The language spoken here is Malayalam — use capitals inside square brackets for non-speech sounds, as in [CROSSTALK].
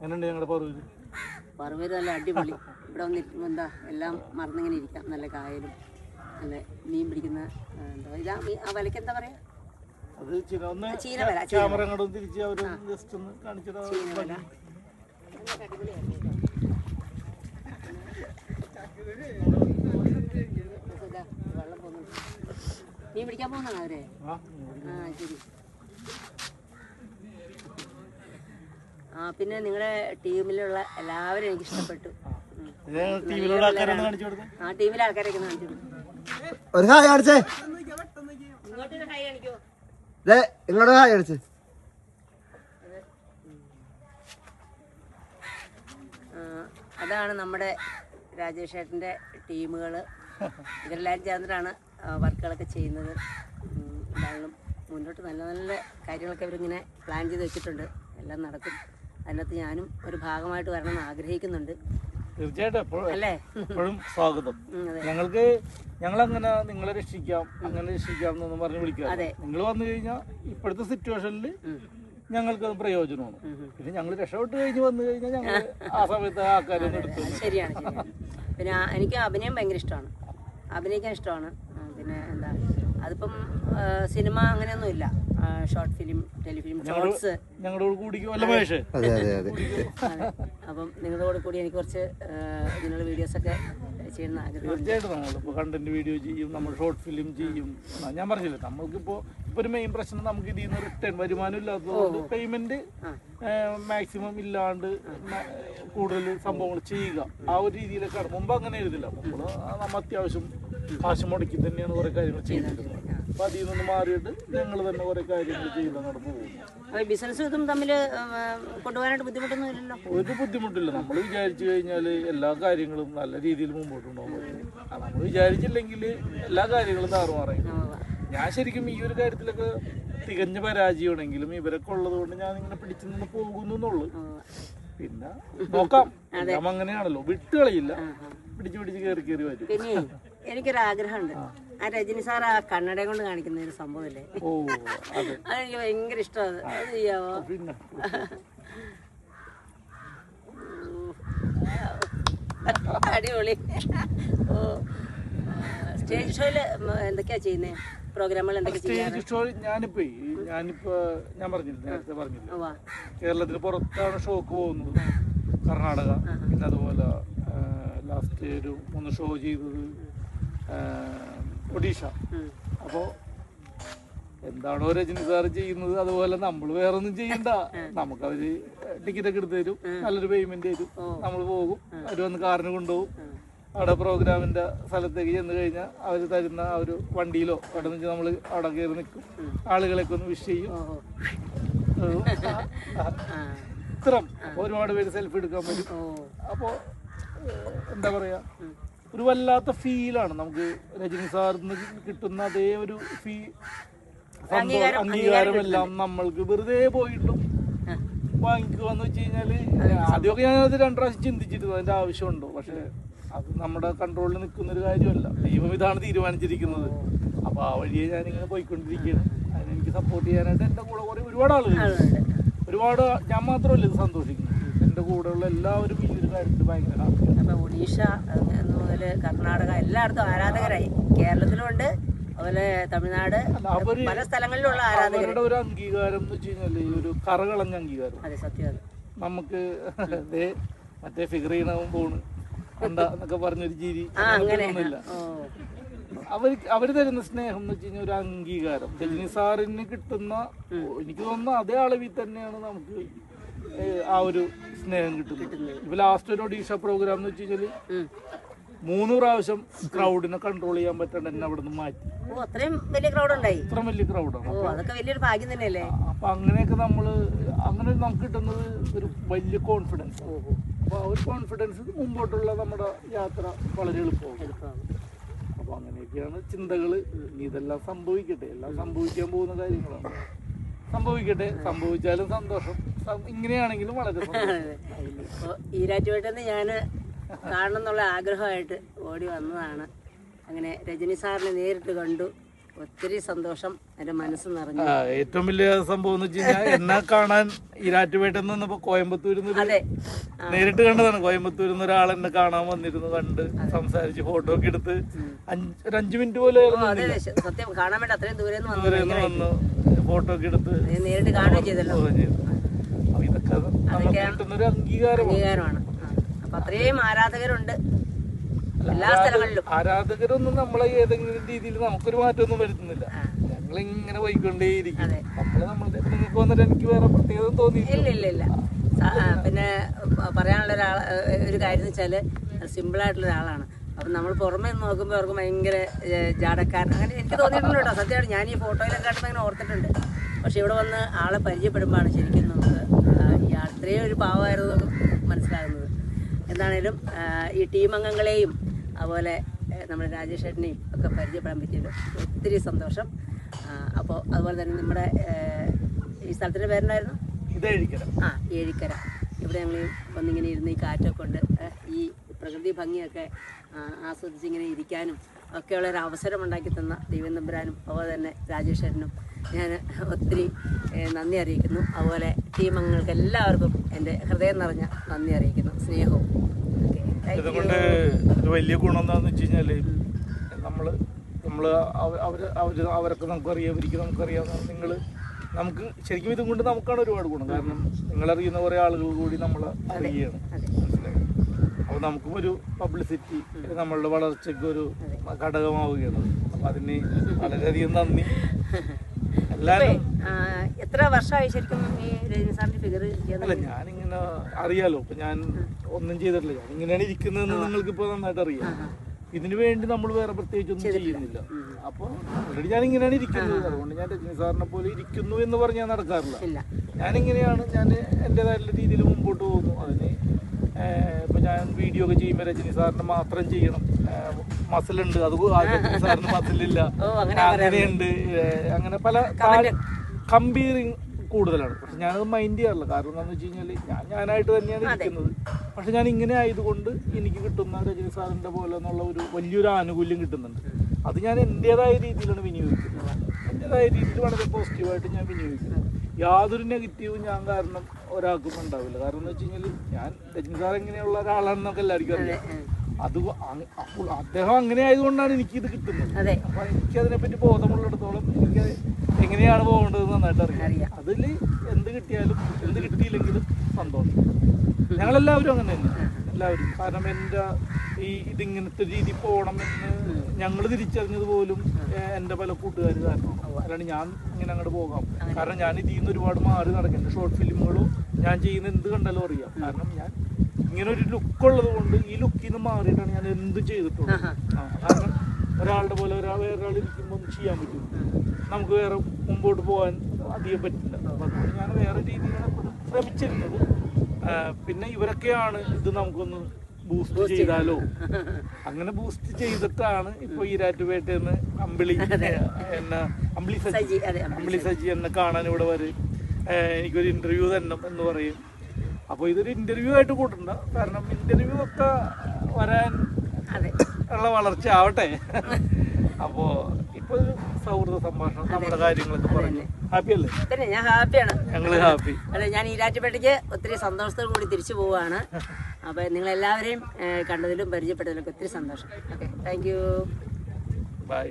എങ്ങനെയുണ്ട് ഞങ്ങളുടെ പറവൂര്? പറവൂര് നല്ല അടിപൊളി. ഇവിടെ വന്ന് എന്താ എല്ലാം മറന്നിങ്ങനെ ഇരിക്കാം. നല്ല കായലും നല്ല മീൻ പിടിക്കുന്ന എന്താ ഇതാ മീൻ- ആ വലയ്ക്ക് എന്താ പറയാ? അത് ചില ഒന്ന് ചീനവല ക്യാമറ അങ്ങോട്ടും തിരിച്ച് അവർ ജസ്റ്റ് ഒന്ന് കാണിച്ചിട്ട് ചീനവല വെള്ളം പോകുന്നുണ്ട് മീൻ പിടിക്കാൻ പോകുന്നതാണോ അവരെ? ആ ശരി. പിന്നെ നിങ്ങളുടെ ടീമിലുള്ള എല്ലാവരും എനിക്ക് ഇഷ്ടപ്പെട്ടു. ആ. ടീമിലെ ആൾക്കാരൊക്കെ കാണിച്ചു ഒരു ഹായ് കാണിച്ചേ. ഇങ്ങോട്ടൊരു കാണിക്കോ ദേ ഇങ്ങോട്ട് ഹായ് കാണിച്ചേ. ആ, അതാണ് നമ്മുടെ രാജേഷ് ഏട്ടന്റെ ടീമുകൾ ഇവരെല്ലാവരും ചേർന്നിട്ടാണ് വർക്കുകളൊക്കെ ചെയ്യുന്നത്. എന്തായാലും മുന്നോട്ട് നല്ല നല്ല കാര്യങ്ങളൊക്കെ ഇവരിങ്ങനെ പ്ലാൻ ചെയ്ത് വെച്ചിട്ടുണ്ട്. എല്ലാം നടക്കും. അതിനകത്ത് ഞാനും ഒരു ഭാഗമായിട്ട് വരണമെന്ന് ആഗ്രഹിക്കുന്നുണ്ട്. തീർച്ചയായിട്ടും അല്ലേ? എപ്പോഴും സ്വാഗതം. ഞങ്ങൾക്ക് ഞങ്ങൾ അങ്ങനെ നിങ്ങളെ രക്ഷിക്കാം അങ്ങനെ രക്ഷിക്കാം എന്നൊന്നും പറഞ്ഞ് വിളിക്കാം അതെ. നിങ്ങൾ വന്നു കഴിഞ്ഞാൽ ഇപ്പോഴത്തെ സിറ്റുവേഷനിൽ ഞങ്ങൾക്ക് അത് പ്രയോജനമാണ്. പിന്നെ ഞങ്ങൾ രക്ഷപ്പെട്ട് കഴിഞ്ഞ് വന്നു കഴിഞ്ഞാൽ ഞങ്ങൾ [LAUGHS] ആ സമയത്ത് ആ കാര്യം എടുത്തു ശരിയാണ് പിന്നെ എനിക്ക് അഭിനയം ഭയങ്കര ഇഷ്ടമാണ്. അഭിനയിക്കാൻ ഇഷ്ടമാണ്. പിന്നെ എന്താ അതിപ്പം സിനിമ അങ്ങനെയൊന്നുമില്ല. ഷോർട്ട് ഫിലിം ടെലിഫിലിം ഷോർട്സ് ഞങ്ങളോട്. അപ്പം നിങ്ങളോട് കൂടി എനിക്ക് കുറച്ച് ഇതിനുള്ള വീഡിയോസൊക്കെ ചെയ്യുന്ന ആഗ്രഹമുണ്ട്. തീർച്ചയായിട്ടും നമ്മളിപ്പോൾ കണ്ടന്റ് വീഡിയോ ചെയ്യും നമ്മൾ ഷോർട്ട് ഫിലിം ചെയ്യും. ഞാൻ പറഞ്ഞില്ല നമ്മൾക്കിപ്പോൾ ഇപ്പോൾ ഒരു മെയിൻ പ്രശ്നം നമുക്ക് ഇതിൽ നിന്ന് റിട്ടേൺ വരുമാനം ഇല്ലാത്തതുകൊണ്ട് പേയ്മെന്റ് മാക്സിമം ഇല്ലാണ്ട് മ- കൂടുതൽ സംഭവങ്ങൾ ചെയ്യുക. ആ ഒരു രീതിയിലൊക്കെയാണ്. മുമ്പ് അങ്ങനെ എഴുതില്ല മുമ്പ് നമ്മൾ അത്യാവശ്യം കാശ് മുടക്കി തന്നെയാണ് കുറെ കാര്യങ്ങൾ അപ്പൊ അതിൽ നിന്ന് മാറിയിട്ട് ഞങ്ങൾ തന്നെ കുറെ കാര്യങ്ങൾ ചെയ്ത് അങ്ങോട്ട് പോകുന്നു ബിസിനസ് ഇതും തമ്മിൽ കൊണ്ടുപോകാനായിട്ട് ബുദ്ധിമുട്ടൊന്നും ഇല്ലല്ലോ? ഒരു ബുദ്ധിമുട്ടില്ല. നമ്മൾ വിചാരിച്ചു കഴിഞ്ഞാൽ എല്ലാ കാര്യങ്ങളും നല്ല രീതിയിൽ മുമ്പോട്ട് കൊണ്ടുപോകാൻ പറ്റും നമ്മൾ വിചാരിച്ചില്ലെങ്കിൽ എല്ലാ കാര്യങ്ങളും താറുമാറായി. ഞാൻ ശരിക്കും ഈ ഒരു കാര്യത്തിലൊക്കെ തികഞ്ഞ പരാജയമാണെങ്കിലും ഇവരൊക്കെ ഉള്ളത് കൊണ്ട് ഞാൻ ഇങ്ങനെ പിടിച്ചു നിന്ന് പോകുന്നു എന്നുള്ളു. പിന്നെ നോക്കാം. അങ്ങനെയാണല്ലോ. വിട്ടുകളയില്ല പിടിച്ചു പിടിച്ച് കയറി കയറി വരും. എനിക്കൊരാഗ്രഹമുണ്ട്. ആ രജനി സാർ ആ കണ്ണടയും കൊണ്ട് കാണിക്കുന്ന ഒരു സംഭവമില്ലേ? ഓ അതെ. അതെനിക്ക് ഭയങ്കര ഇഷ്ടമാണ്. അത് ചെയ്യാമോ പിന്നെ. അടിപൊളി. ഓ സ്റ്റേജ് ഷോയിൽ എന്തൊക്കെയാ ചെയ്യുന്നേ? പ്രോഗ്രാമുകൾ എന്തൊക്കെ ചെയ്യാറ്? സ്റ്റേജ് ഷോ ഞാനിപ്പോ ഈ- ഞാനിപ്പോ ഞാൻ പറഞ്ഞില്ല നേരത്തെ പറഞ്ഞില്ല? ഉവ്വ. കേരളത്തിന് പുറത്താണ് ഷോക്ക് പോകുന്നത്. കർണാടക പിന്നെ അതുപോലെ ലാസ്റ്റ് ഒരു മൂന്ന് ഷോ ചെയ്തത് ആ, ഒഡീഷ. അപ്പോ അപ്പോൾ എന്താണോ രജനി സാർ ചെയ്യുന്നത് അതുപോലെ നമ്മൾ വേറെ ഒന്നും ചെയ്യണ്ട നമുക്ക് അവർ ടിക്കറ്റ് ഒക്കെ എടുത്തു തരും. നല്ലൊരു പേയ്മെന്റ് തരും. നമ്മൾ പോകും. അവർ വന്ന് കാറിന് കൊണ്ടുപോകും. അവിടെ പ്രോഗ്രാമിന്റെ സ്ഥലത്തേക്ക് ചെന്ന് കഴിഞ്ഞാൽ അവർ തരുന്ന ആ ഒരു വണ്ടിയിലോ അവിടെ നിന്ന് നമ്മൾ അവിടെ കയറി നിൽക്കും. ആളുകളെയൊക്കെ ഒന്ന് വിഷ് ചെയ്യും. ഇത്രം. ഒരുപാട് പേര് സെൽഫി എടുക്കാൻ പറ്റും അപ്പോ അപ്പോൾ എന്താ പറയാ? ഒരു വല്ലാത്ത ഫീലാണ് നമുക്ക് രജനി സാറിന് കിട്ടുന്ന അതേ ഒരു ഫീ അംഗീകാരം- എല്ലാം നമ്മൾക്ക് വെറുതെ പോയിട്ടും. വാങ്ങിക്കുക എന്ന് വെച്ച് കഴിഞ്ഞാൽ ആദ്യമൊക്കെ ഞാൻ അത് രണ്ടു പ്രാവശ്യം ചിന്തിച്ചിരുന്നു. അതിന്റെ ആവശ്യമുണ്ടോ? പക്ഷെ അത് നമ്മുടെ കൺട്രോളിൽ നിൽക്കുന്ന ഒരു കാര്യമല്ല. ദൈവം ഇതാണ് തീരുമാനിച്ചിരിക്കുന്നത്. അപ്പൊ ആ വഴിയെ ഞാൻ ഇങ്ങനെ പോയിക്കൊണ്ടിരിക്കുകയാണ് അതിനെനിക്ക് സപ്പോർട്ട് ചെയ്യാനായിട്ട് എന്റെ കൂടെ കുറെ ഒരുപാട് ആളുകൾ ആളുകളുണ്ട്. ഒരുപാട് ഞാൻ മാത്രമല്ല ഇത് സന്തോഷിക്കുന്നത്. എന്റെ കൂടെയുള്ള എല്ലാവരും ഈ ഒരു കാര്യത്തിൽ ഭയങ്കര ഒഡീഷ മുതൽ കർണാടക എല്ലായിടത്തും ആരാധകരായി. കേരളത്തിലുമുണ്ട് അതുപോലെ തമിഴ്നാട് പല സ്ഥലങ്ങളിലുള്ള ആരാധകർ ഒരു അംഗീകാരം എന്ന് വെച്ച് കഴിഞ്ഞാൽ ഈ ഒരു കറകളഞ്ഞ അംഗീകാരം. അതെ സത്യം. നമുക്ക് [LAUGHS] മറ്റേ ഫിഗർ ചെയ്യണവും പോണ് എന്നൊക്കെ പറഞ്ഞൊരു ചിരി. അവർ അവർ തരുന്ന സ്നേഹം എന്ന് വെച്ച് കഴിഞ്ഞാൽ ഒരു അംഗീകാരം. രജനി സാറിന് കിട്ടുന്ന എനിക്ക് തോന്നുന്ന അതേ അളവിൽ തന്നെയാണ് നമുക്ക് ആ ഒരു സ്നേഹം കിട്ടുന്നത്. ഇപ്പൊ ലാസ്റ്റ് ഒരു ഒഡീഷ പ്രോഗ്രാം എന്ന് വെച്ച് കഴിഞ്ഞാൽ. മൂന്ന് പ്രാവശ്യം ക്രൗഡിനെ കൺട്രോൾ ചെയ്യാൻ പറ്റാണ്ട് എന്നെ അവിടെ നിന്ന് മാറ്റി. ഓ അത്രയും വലിയ ക്രൗഡ് ഉണ്ടായി ഇത്ര വലിയ ക്രൗഡാണ് ഓ അതൊക്കെ വലിയൊരു ഭാഗ്യം തന്നെയല്ലേ? അപ്പൊ അങ്ങനെയൊക്കെ നമ്മൾ അങ്ങനെ നമുക്ക് കിട്ടുന്നത് ഒരു വലിയ കോൺഫിഡൻസ് അപ്പൊ ആ ഒരു കോൺഫിഡൻസ് മുമ്പോട്ടുള്ള നമ്മുടെ യാത്ര വളരെ എളുപ്പമാണ്. അപ്പൊ അങ്ങനെയൊക്കെയാണ് ചിന്തകൾ. ഇതെല്ലാം സംഭവിക്കട്ടെ. എല്ലാം സംഭവിക്കാൻ പോകുന്ന കാര്യങ്ങളാണ്. സംഭവിക്കട്ടെ. സംഭവിച്ചാലും സന്തോഷം. ഇങ്ങനെയാണെങ്കിലും വളരെ [LAUGHS] ഈരാറ്റുപേട്ടെന്ന് ഞാൻ കാണണം എന്നുള്ള ആഗ്രഹമായിട്ട് ഓടി വന്നതാണ്. അങ്ങനെ രജനി സാറിനെ നേരിട്ട് കണ്ടു. ഒത്തിരി സന്തോഷം എന്റെ മനസ്സ് നിറഞ്ഞു. ഏറ്റവും വലിയ സംഭവം എന്ന് വെച്ച് കഴിഞ്ഞാൽ എന്നെ കാണാൻ ഈരാറ്റുപേട്ടയിൽ നിന്നപ്പോ കോയമ്പത്തൂരിൽ നിന്ന് അതെ. നേരിട്ട് കണ്ടതാണ്. കോയമ്പത്തൂരിൽ നിന്ന് ഒരാൾ എന്നെ കാണാൻ വന്നിരുന്നു കണ്ട് സംസാരിച്ച് ഫോട്ടോ ഒക്കെ എടുത്ത് അഞ്ച് ഒരു അഞ്ചു മിനിറ്റ് പോലെ സത്യം കാണാൻ വേണ്ടി അത്രയും ദൂരെ വന്നു. ഫോട്ടോ ഒക്കെ എടുത്ത് നേരിട്ട് കാണുകയും ചെയ്തല്ലോ. അപ്പൊ ഇതൊക്കെ നമുക്ക് കിട്ടുന്ന അംഗീകാരമാണ്. അപ്പൊ അത്രയും ആരാധകരുണ്ട്. എല്ലാ സ്ഥലങ്ങളിലും. ആരാധകരൊന്നും നമ്മളെ ഏതെങ്കിലും രീതിയിൽ നമുക്കൊരു മാറ്റമൊന്നും വരുത്തുന്നില്ല. ഞങ്ങൾ ഇങ്ങനെ പോയിക്കൊണ്ടേയിരിക്കും. നമ്മൾ നമ്മളുടെ നിങ്ങൾക്ക് വന്നിട്ട് എനിക്ക് വേറെ പ്രത്യേകത തോന്നിയില്ല പിന്നെ പറയാനുള്ള ഒരാൾ ഒരു കാര്യം എന്ന് സിമ്പിൾ ആയിട്ടുള്ള ഒരാളാണ്. അപ്പം നമ്മൾ പുറമെ നോക്കുമ്പോൾ അവർക്ക് ഭയങ്കര ജാടക്കാരൻ. അങ്ങനെ എനിക്ക് തോന്നിയിട്ടുണ്ട് കേട്ടോ സത്യമായിട്ട് ഞാൻ ഈ ഫോട്ടോയിലൊക്കെ ആയിട്ട് അങ്ങനെ ഓർത്തിട്ടുണ്ട്. പക്ഷെ ഇവിടെ വന്ന് ആളെ പരിചയപ്പെടുമ്പോഴാണ് ശരിക്കും നമുക്ക് ഇത്രയും ഒരു പാവമായിരുന്നു നമുക്ക് മനസ്സിലാകുന്നത്. എന്താണേലും ഈ ടീം അംഗങ്ങളെയും അതുപോലെ നമ്മുടെ രാജേഷ് ഏട്ടനെയും ഒക്കെ പരിചയപ്പെടാൻ പറ്റിയത് ഒത്തിരി സന്തോഷം. അപ്പോൾ അതുപോലെ തന്നെ നമ്മുടെ ഈ സ്ഥലത്തിന്റെ പേരുണ്ടായിരുന്നു ആ ഏഴിക്കര. ഇവിടെ ഞങ്ങൾ വന്നിങ്ങനെ ഇരുന്ന് ഈ കാറ്റൊക്കെ ഉണ്ട് ഈ പ്രകൃതി ഭംഗിയൊക്കെ ആസ്വദിച്ച് ഇങ്ങനെ ഇരിക്കാനും ഒക്കെയുള്ള ഒരു അവസരം ഉണ്ടാക്കി തന്ന ദൈവം തമ്പുരാനും അതുപോലെ തന്നെ രാജേശ്വരനും ഞാൻ ഒത്തിരി നന്ദി അറിയിക്കുന്നു. അതുപോലെ ടീം അംഗങ്ങൾക്ക് എല്ലാവർക്കും എന്റെ ഹൃദയം നിറഞ്ഞ നന്ദി അറിയിക്കുന്നു. സ്നേഹവും. ഇതുകൊണ്ട് ഒരു വലിയ ഗുണം എന്താണെന്ന് വെച്ച് കഴിഞ്ഞാൽ നമ്മൾ നമ്മൾ അവർ അവർ അവർ അവരൊക്കെ നമുക്കറിയാം ഇവർക്ക് നമുക്കറിയാം നിങ്ങൾ നമുക്ക് ശരിക്കും ഇതും കൊണ്ട് നമുക്കാണ് ഒരുപാട് ഗുണം. കാരണം നിങ്ങളറിയുന്ന കുറേ ആളുകൾ കൂടി നമ്മൾ അറിയുകയാണ്. അപ്പൊ നമുക്കും ഒരു പബ്ലിസിറ്റി നമ്മളുടെ വളർച്ചയ്ക്ക് ഒരു ഘടകമാവുകയാണ്. അപ്പൊ അതിന് വളരെയധികം നന്ദി. എത്ര വർഷമായി ശരിക്കും അല്ല ഞാനിങ്ങനെ അറിയാലോ. ഇപ്പൊ ഞാൻ ഒന്നും ചെയ്തിട്ടില്ല. ഞാൻ ഇങ്ങനെയാണ് ഇരിക്കുന്നതെന്ന് നിങ്ങൾക്ക് ഇപ്പൊ നന്നായിട്ട് അറിയാം. ഇതിനു വേണ്ടി നമ്മൾ വേറെ പ്രത്യേകിച്ച് ഒന്നും ചെയ്യുന്നില്ല. അപ്പൊ ഓൾറെഡി ഞാൻ ഇങ്ങനെയാണ് ഇരിക്കുന്നത്. അതുകൊണ്ട് ഞാൻ രജനി സാറിനെ പോലെ ഇരിക്കുന്നു എന്ന് പറഞ്ഞാൽ നടക്കാറില്ല. ഞാൻ ഇങ്ങനെയാണ് ഞാൻ എന്റെതായിട്ടുള്ള രീതിയിൽ മുമ്പോട്ട് പോകുന്നു. അതിന് ഇപ്പൊ ഞാൻ വീഡിയോ ഒക്കെ ചെയ്യുമ്പോൾ രജനി സാറിന് മാത്രം ചെയ്യണം. മസിലുണ്ട് അത് രജനി സാറിന് മസിലില്ല അങ്ങനെയുണ്ട്. അങ്ങനെ പല കമ്പയറിങ് കൂടുതലാണ്. പക്ഷെ ഞാനത് മൈൻഡ് ചെയ്യാറില്ല. കാരണം എന്താണെന്ന് വെച്ച് കഴിഞ്ഞാൽ ഞാൻ ഞാനായിട്ട് തന്നെയാണ് ഇരിക്കുന്നത്. പക്ഷെ ഞാൻ ഇങ്ങനെ ആയതുകൊണ്ട് എനിക്ക് കിട്ടുന്ന രജനി സാറിന്റെ പോലെ എന്നുള്ള ഒരു വലിയൊരു ആനുകൂല്യം കിട്ടുന്നുണ്ട്. അത് ഞാൻ എന്റെതായ രീതിയിലാണ് വിനിയോഗിക്കുന്നത്. എന്റെതായ രീതിയിൽ വളരെ പോസിറ്റീവായിട്ട് ഞാൻ വിനിയോഗിക്കുന്നത് യാതൊരു നെഗറ്റീവും ഞാൻ കാരണം ഒരാൾക്കും ഉണ്ടാവില്ല കാരണം എന്ന് വെച്ച് കഴിഞ്ഞാൽ ഞാൻ രജനി സാർ എങ്ങനെയുള്ള ഒരാളാണെന്നൊക്കെ എല്ലാവർക്കും അറിയാം. അത് അപ്പോൾ അദ്ദേഹം അങ്ങനെ ആയതുകൊണ്ടാണ് എനിക്ക് ഇത് കിട്ടുന്നത് അപ്പൊ എനിക്ക് അതിനെപ്പറ്റി ബോധമുള്ളിടത്തോളം എനിക്ക് എങ്ങനെയാണ് പോകേണ്ടത് നന്നായിട്ട് അറിയാം. അറിയാം. അതിൽ എന്ത് കിട്ടിയാലും എന്ത് കിട്ടിയില്ലെങ്കിലും സന്തോഷം. ഞങ്ങളെല്ലാവരും അങ്ങനെ തന്നെ. എല്ലാവരും. കാരണം എന്റെ ഈ ഇതിങ്ങനത്തെ രീതി പോകണമെന്ന് ഞങ്ങൾ തിരിച്ചറിഞ്ഞത് പോലും എന്റെ പല കൂട്ടുകാർ കാരണം. അല്ലാണ്ട് ഞാൻ ഇങ്ങനെ അങ്ങോട്ട് പോകാം. കാരണം ഞാൻ ഇതിൽ നിന്ന് ഒരുപാട് മാറി നടക്കുന്നത് ഷോർട്ട് ഫിലിമുകളും ഞാൻ ചെയ്യുന്ന എന്ത് കണ്ടാലും അറിയാം. കാരണം ഞാൻ ഇങ്ങനെ ഒരു ലുക്ക് ഉള്ളത് കൊണ്ട് ഈ ലുക്കിൽ നിന്ന് മാറിയിട്ടാണ് ഞാൻ എന്ത് ചെയ്തിട്ടുള്ളത്. കാരണം ഒരാളുടെ പോലെ ഒരാൾ വേറൊരാൾ ഇരിക്കുമ്പോൾ ഒന്നും ചെയ്യാൻ പറ്റും നമുക്ക് വേറെ മുമ്പോട്ട് പോകാൻ അധികം പറ്റില്ല. അതുകൊണ്ട് ഞാൻ വേറെ രീതിയിലാണ് ശ്രമിച്ചിരുന്നത്. പിന്നെ ഇവരൊക്കെയാണ് ഇത് നമുക്കൊന്ന് ബൂസ്റ്റ് ചെയ്താലോ? അങ്ങനെ ബൂസ്റ്റ് ചെയ്തിട്ടാണ് ഇപ്പൊ ഈ രാറ്റുപേട്ടന്ന് അമ്പിളി എന്നെ അമ്പിളി സജി അമ്പിളി സജി. എന്നെ കാണാൻ ഇവിടെ വരും എനിക്കൊരു ഇന്റർവ്യൂ തന്നെ എന്ന് പറയും. അപ്പോൾ ഇതൊരു ഇന്റർവ്യൂ ആയിട്ട് കൂട്ടണ്ട. കാരണം ഇന്റർവ്യൂ ഒക്കെ വരാൻ ഉള്ള വളർച്ച ആവട്ടെ. അപ്പോ സൗഹൃദ സംഭാഷണം നമ്മുടെ കാര്യങ്ങളൊക്കെ പറഞ്ഞു. ഹാപ്പി അല്ലേ? പിന്നെ ഞാൻ ഹാപ്പിയാണ് ഞങ്ങൾ ഹാപ്പി അല്ല ഞാൻ ഈരാറ്റുപേട്ടയ്ക്ക് ഒത്തിരി സന്തോഷത്തോടു കൂടി തിരിച്ചു പോവുകയാണ് അപ്പൊ നിങ്ങൾ എല്ലാവരെയും കണ്ടതിലും പരിചയപ്പെട്ടതിലൊക്കെ ഒത്തിരി സന്തോഷം. Okay thank you by